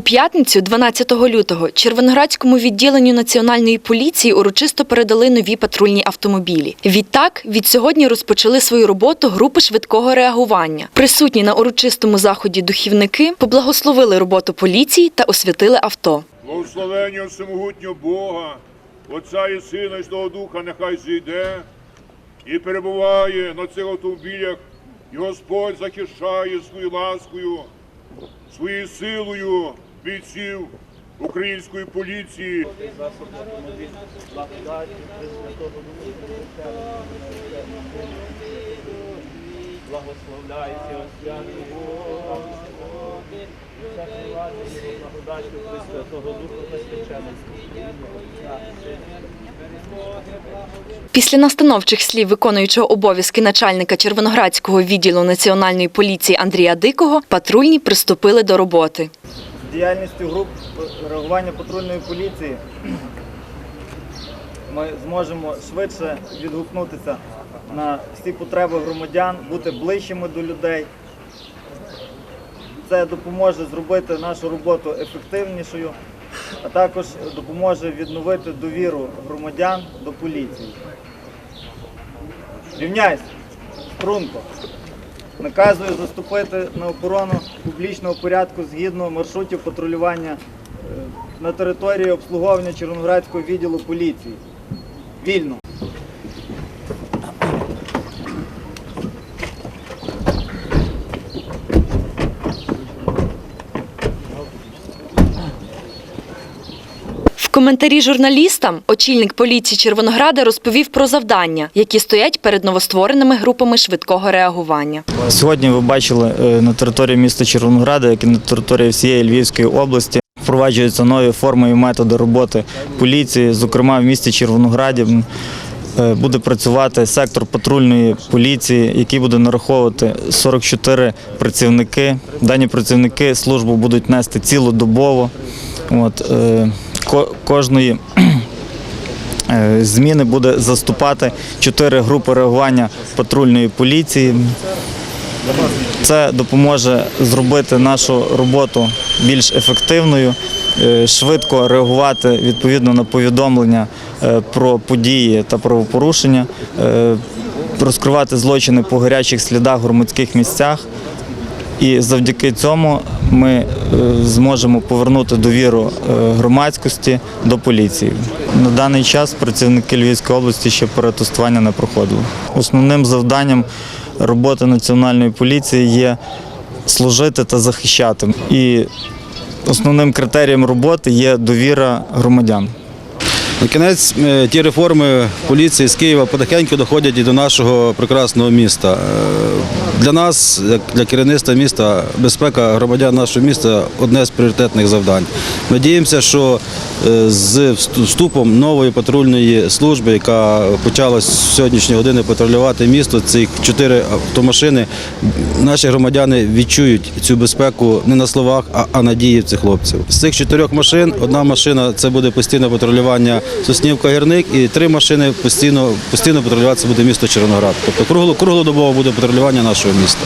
У п'ятницю, 12 лютого, Червоноградському відділенню національної поліції урочисто передали нові патрульні автомобілі. Відтак, від сьогодні розпочали свою роботу групи швидкого реагування. Присутні на урочистому заході духівники поблагословили роботу поліції та освятили авто. Благословення всемогутнього Бога, Отця і Сина і Святого Духа нехай зійде і перебуває на цих автомобілях, і Господь захищає своєю ласкою, своєю силою бійців української поліції. Благословляйся, Господи, і Святого Духа та. Після настановчих слів виконуючого обов'язки начальника Червоноградського відділу національної поліції Андрія Дикого патрульні приступили до роботи. Діяльністю груп реагування патрульної поліції ми зможемо швидше відгукнутися на всі потреби громадян, бути ближчими до людей. Це допоможе зробити нашу роботу ефективнішою, а також допоможе відновити довіру громадян до поліції. Рівняйся, струнко. Наказую заступити на охорону публічного порядку згідно маршрутів патрулювання е, на території обслуговування Червоноградського відділу поліції. Вільно. Коментарі журналістам очільник поліції Червонограда розповів про завдання, які стоять перед новоствореними групами швидкого реагування. Сьогодні ви бачили е, на території міста Червонограда, як і на території всієї Львівської області, впроваджуються нові форми і методи роботи поліції. Зокрема, в місті Червонограді е, буде працювати сектор патрульної поліції, який буде нараховувати 44 працівники. Дані працівники службу будуть нести цілодобово. От, е, кожної Е, Зміни буде заступати чотири групи реагування патрульної поліції. Це допоможе зробити нашу роботу більш ефективною, е, швидко реагувати відповідно на повідомлення е, про події та правопорушення, розкривати злочини по гарячих слідах в громадських місцях. І завдяки цьому ми е, зможемо повернути довіру е, громадськості до поліції. На даний час працівники Львівської області ще перетестування не проходили. Основним завданням роботи національної поліції є служити та захищати. І основним критерієм роботи є довіра громадян. На кінець е, ті реформи поліції з Києва потихеньку доходять і до нашого прекрасного міста. Для нас, для керівництва міста, безпека громадян нашого міста одне з пріоритетних завдань. Надіємося, що е, з вступом нової патрульної служби, яка почала з сьогоднішньої години патрулювати місто, цих чотири автомашини, наші громадяни відчують цю безпеку не на словах, а, на дії цих хлопців. З цих чотирьох машин одна машина це буде постійне патрулювання Соснівка Гірник, і три машини постійно постійно патрулюватися буде місто Червоноград. Тобто кругло, круглодобово буде патрулювання нашого міста.